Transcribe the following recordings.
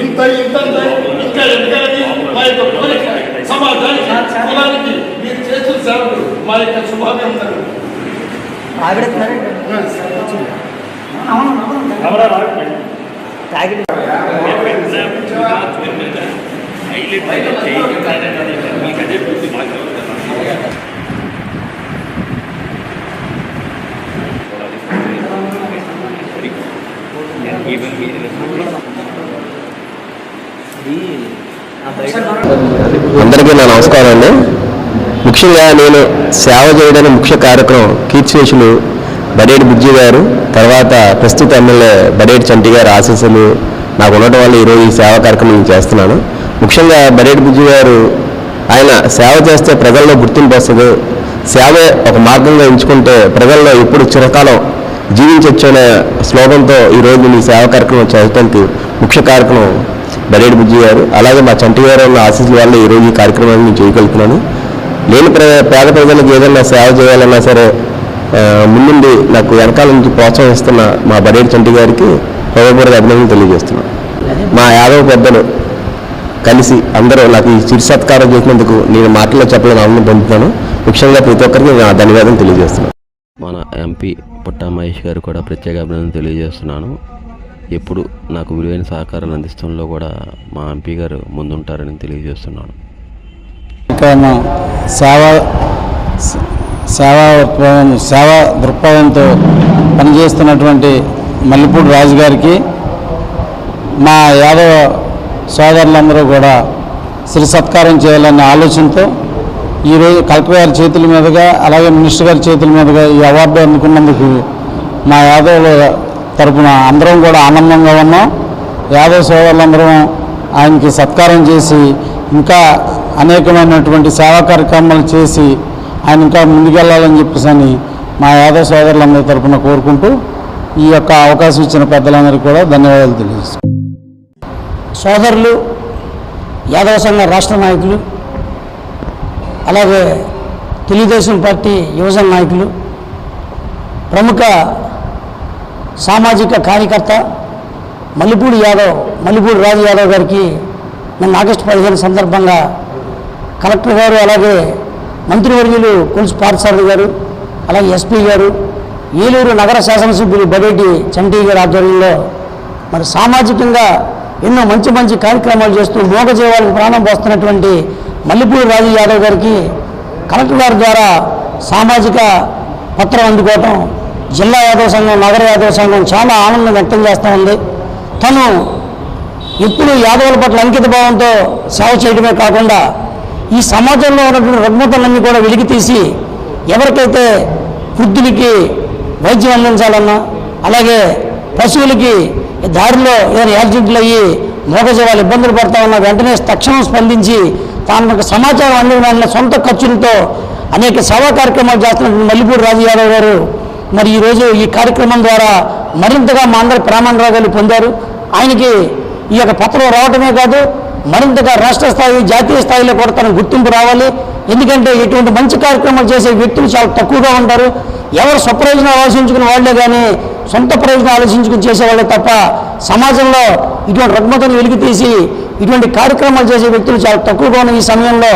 ఇంత ఇంత ఇంకా ఎదగాలని మా యొక్క సమాజానికి కులానికి మీరు చేసిన సేవలు మా యొక్క అందరికీ నా నమస్కారం అండి ముఖ్యంగా నేను సేవ చేయడానికి ముఖ్య కార్యక్రమం కీర్తిశేషులు బడేటి బుజ్జి గారు తర్వాత ప్రస్తుత ఎమ్మెల్యే బడేటి చంటి గారి ఆశీస్సులు నాకు ఉండటం వల్ల ఈరోజు ఈ సేవా కార్యక్రమం నేను చేస్తున్నాను. ముఖ్యంగా బడేటి బుజ్జి గారు ఆయన సేవ చేస్తే ప్రజల్లో గుర్తింపు వస్తుంది. సేవే ఒక మార్గంగా ఎంచుకుంటే ప్రజల్లో ఎప్పుడు చిరకాలం జీవించవచ్చు అనే స్లోగన్తో ఈరోజు ఈ సేవా కార్యక్రమం చేయడానికి ముఖ్య కార్యక్రమం బరేడి బుజ్జి గారు అలాగే మా చంటి గారు ఉన్న ఆశీస్సుల వల్ల ఈరోజు ఈ కార్యక్రమాన్ని నేను చేయగలుగుతున్నాను. లేని ప్ర పేద ప్రజలకు ఏదైనా సేవ చేయాలన్నా సరే ముందుండి నాకు వెనకాల నుంచి ప్రోత్సహిస్తున్న మా బరేడి చంటి గారికి హృదయపూర్వక అభినందనలు తెలియజేస్తున్నాను. మా యాదవ పెద్దలు కలిసి అందరూ నాకు ఈ చిరు సత్కారం చేసినందుకు నేను మాటల్లో చెప్పలేని ఆనందం పొందుతాను ముఖ్యంగా ప్రతి ఒక్కరికి నా ధన్యవాదం తెలియజేస్తున్నాను. మన ఎంపీ పుట్టా మహేష్ గారు కూడా ప్రత్యేక అభినందన తెలియజేస్తున్నాను. ఎప్పుడు నాకు విలువైన సహకారాలు అందించడంలో కూడా మా ఎంపీ గారు ముందుంటారని తెలియజేస్తున్నాను. సేవ సేవా సేవా దృక్పథంతో పనిచేస్తున్నటువంటి మల్లిపూడి రాజు గారికి మా యాదవ సోదరులందరూ కూడా శ్రీ సత్కారం చేయాలనే ఆలోచనతో ఈరోజు కలెక్టర్ గారి చేతుల మీదుగా అలాగే మినిస్టర్ గారి చేతుల మీదుగా ఈ అవార్డు అందుకున్నందుకు మా యాదవుల తరపున అందరం కూడా ఆనందంగా ఉన్నాం. యాదవ సోదరులందరం ఆయనకి సత్కారం చేసి ఇంకా అనేకమైనటువంటి సేవా కార్యక్రమాలు చేసి ఆయన ఇంకా ముందుకెళ్ళాలని చెప్పేసి అని మా యాదవ సోదరులందరి తరఫున కోరుకుంటూ ఈ యొక్క అవకాశం ఇచ్చిన పెద్దలందరికీ కూడా ధన్యవాదాలు తెలియజేస్తాం సోదరులు యాదవ సంఘ రాష్ట్ర నాయకులు అలాగే తెలుగుదేశం పార్టీ యువజన నాయకులు ప్రముఖ సామాజిక కార్యకర్త మల్లిపూడి యాదవ్ మల్లిపూడి రాజు యాదవ్ గారికి నిన్న ఆగస్టు పదిహేను సందర్భంగా కలెక్టర్ గారు అలాగే మంత్రివర్యులు కొలుసు పార్థసారథి గారు అలాగే ఎస్పీ గారు ఏలూరు నగర శాసనసభ్యులు బడేటి చంటి గారి ఆధ్వర్యంలో మరి సామాజికంగా ఎన్నో మంచి మంచి కార్యక్రమాలు చేస్తూ మోగజీవాలకు ప్రాణం పోస్తున్నటువంటి మల్లిపూడి రాజు యాదవ్ గారికి కలెక్టర్ గారి ద్వారా సామాజిక పత్రం అందుకోవటం జిల్లా యాదవ సంఘం నగర యాదవ సంఘం చాలా ఆనందం వ్యక్తం చేస్తూ ఉంది. తను ఎప్పుడు యాదవుల పట్ల అంకిత భావంతో సేవ చేయడమే కాకుండా ఈ సమాజంలో ఉన్నటువంటి రుగ్మతలన్నీ కూడా వెలికి తీసి ఎవరికైతే వృద్ధులకి వైద్యం అందించాలన్నా అలాగే పశువులకి దారిలో ఏదైనా యాక్సిడెంట్లు అయ్యి మోగజీవాలు ఇబ్బందులు పడతా ఉన్నా వెంటనే తక్షణం స్పందించి తాను సమాచారం అందిన సొంత ఖర్చులతో అనేక సేవా కార్యక్రమాలు చేస్తున్నటువంటి మల్లిపూడి రాజు యాదవ్ గారు మరి ఈరోజు ఈ కార్యక్రమం ద్వారా మరింతగా మా అందరి ప్రామాణిరాగాలు పొందారు. ఆయనకి ఈ యొక్క పత్రం రావటమే కాదు మరింతగా రాష్ట్ర స్థాయి జాతీయ స్థాయిలో కూడా తనకు గుర్తింపు రావాలి. ఎందుకంటే ఇటువంటి మంచి కార్యక్రమాలు చేసే వ్యక్తులు చాలా తక్కువగా ఉంటారు. ఎవరు స్వప్రయోజనం ఆలోచించుకున్న వాళ్ళే కానీ సొంత ప్రయోజనం ఆలోచించుకుని చేసేవాళ్ళే తప్ప సమాజంలో ఇటువంటి రుగ్మతను వెలికి తీసి ఇటువంటి కార్యక్రమాలు చేసే వ్యక్తులు చాలా తక్కువగా ఉన్న ఈ సమయంలో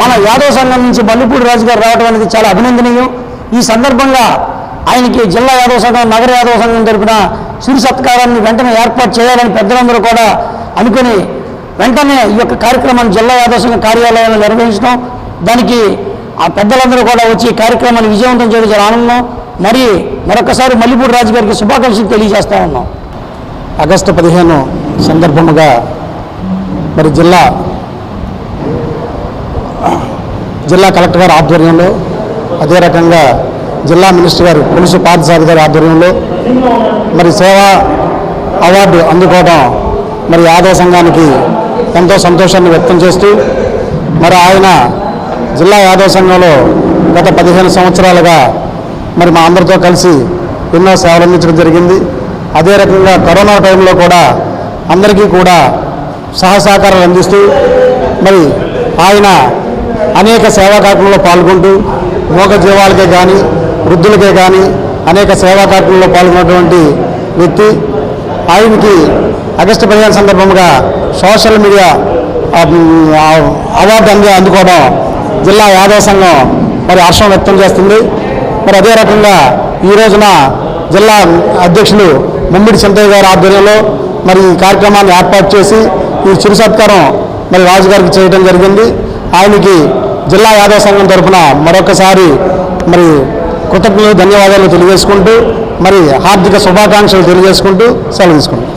మన యాదవ సంఘం నుంచి మల్లిపూడి రాజు గారు రావడం అనేది చాలా అభినందనీయం. ఈ సందర్భంగా ఆయనకి జిల్లా యాదవ సంఘం నగర యాదవ సంఘం తరపున సిరి సత్కారాన్ని వెంటనే ఏర్పాటు చేయాలని పెద్దలందరూ కూడా అనుకుని వెంటనే ఈ యొక్క కార్యక్రమాన్ని జిల్లా యాదవ సంఘం కార్యాలయంలో నిర్వహించడం దానికి ఆ పెద్దలందరూ కూడా వచ్చి ఈ కార్యక్రమాన్ని విజయవంతం చేయడం చాలా ఆనందం. మరి మరొకసారి మల్లిపూడి రాజు గారికి శుభాకాంక్షలు తెలియజేస్తా ఉన్నాం. ఆగస్టు పదిహేను సందర్భముగా మరి జిల్లా జిల్లా కలెక్టర్ గారి ఆధ్వర్యంలో అదే రకంగా జిల్లా మినిస్టర్ గారు పోలీసు పార్థసారి గారి ఆధ్వర్యంలో మరి సేవా అవార్డు అందుకోవడం మరి యాదవ సంఘానికి ఎంతో సంతోషాన్ని వ్యక్తం చేస్తూ మరి ఆయన జిల్లా యాదవ సంఘంలో గత పదిహేను సంవత్సరాలుగా మరి మా అందరితో కలిసి ఎన్నో సేవలు అందించడం జరిగింది. అదే రకంగా కరోనా టైంలో కూడా అందరికీ కూడా సహసహకారాలు అందిస్తూ మరి ఆయన అనేక సేవా కార్యక్రమంలో పాల్గొంటూ మూగ జీవాలకే కానీ వృద్ధులకే కానీ అనేక సేవా కార్యక్రమంలో పాల్గొన్నటువంటి వ్యక్తి. ఆయనకి ఆగస్టు పదిహేను సందర్భంగా సోషల్ మీడియా అవార్డు అంది అందుకోవడం జిల్లా యాదవ సంఘం మరి హర్షం వ్యక్తం చేస్తుంది. మరి అదే రకంగా ఈ రోజున జిల్లా అధ్యక్షులు ముమ్మిడి చంద్రయ్య గారి ఆధ్వర్యంలో మరి ఈ కార్యక్రమాన్ని ఏర్పాటు చేసి ఈ చిరు సత్కారం మరి రాజు గారికి చేయడం జరిగింది. ఆయనకి జిల్లా యాదవ సంఘం తరఫున మరొకసారి మరి కృతజ్ఞతలు ధన్యవాదాలు తెలియజేసుకుంటూ మరి హార్దిక శుభాకాంక్షలు తెలియజేసుకుంటూ సెలవు తీసుకుంటాం